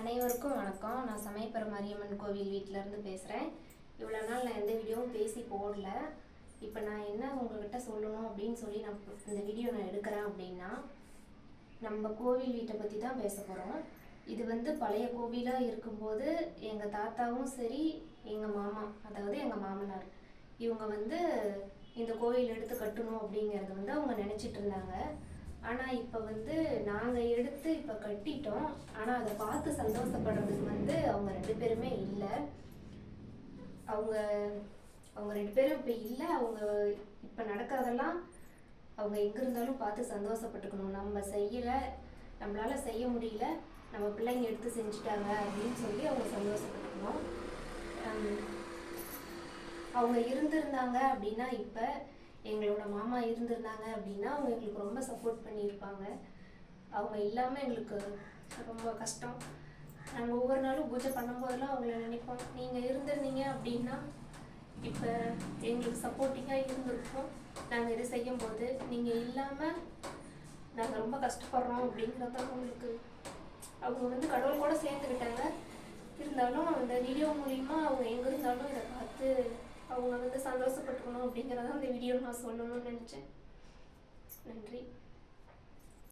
அனைவருக்கும் வணக்கம். நான் சமயபுரம் மாரியம்மன் கோவில் வீட்டிலேருந்து பேசுகிறேன் இவ்வளோ நாள் நான் எந்த வீடியோவும் பேசி போடல. இப்போ நான் என்ன உங்கள்கிட்ட சொல்லணும் அப்படின்னு சொல்லி நான் இந்த வீடியோ நான் எடுக்கிறேன் அப்படின்னா நம்ம கோவில் வீட்டை பற்றி தான் பேச போகிறோம் இது வந்து பழைய கோவிலாக இருக்கும்போது எங்கள் தாத்தாவும் சரி எங்கள் மாமா அதாவது எங்கள் மாமனார் இவங்க வந்து இந்த கோவில் எடுத்து கட்டணும் அப்படிங்கிறது வந்து அவங்க நினச்சிட்டு இருந்தாங்க. ஆனால் இப்போ வந்து நாங்கள் எடுத்து இப்போ கட்டிட்டோம். ஆனால் அதை பார்த்து சந்தோஷப்படுறதுக்கு வந்து அவங்க ரெண்டு பேருமே இல்லை. அவங்க அவங்க ரெண்டு பேரும் இப்போ இல்லை. அவங்க இப்போ நடக்கிறதெல்லாம் அவங்க எங்கே இருந்தாலும் பார்த்து சந்தோஷப்பட்டுக்கணும். நம்ம செய்யலை நம்மளால் செய்ய முடியல நம்ம பிள்ளைங்க எடுத்து செஞ்சுட்டாங்க அப்படின்னு சொல்லி அவங்க சந்தோஷப்பட்டுக்கணும். அவங்க இருந்திருந்தாங்க அப்படின்னா இப்போ எங்களோட மாமா இருந்திருந்தாங்க அப்படின்னா அவங்க எங்களுக்கு ரொம்ப சப்போர்ட் பண்ணியிருப்பாங்க. அவங்க இல்லாமல் எங்களுக்கு ரொம்ப கஷ்டம். நாங்கள் ஒவ்வொரு நாளும் பூஜை பண்ணும்போதெல்லாம் அவங்கள நினைப்போம். நீங்கள் இருந்திருந்தீங்க அப்படின்னா இப்போ எங்களுக்கு சப்போர்ட்டிங்காக இருந்திருக்கோம். நாங்கள் இது செய்யும்போது நீங்கள் இல்லாமல் நாங்கள் ரொம்ப கஷ்டப்படுறோம் அப்படிங்கிறத அவங்களுக்கு அவங்க வந்து கடவுள் கூட சேர்ந்துக்கிட்டாங்க. இருந்தாலும் அந்த வீடியோ மூலிமா அவங்க எங்கே இருந்தாலும் இதை பார்த்து அவங்க வந்து சந்தோஷப்பட்டுக்கணும் அப்படிங்கிறத அந்த வீடியோ நான் சொல்லணும்னு நினச்சேன். நன்றி.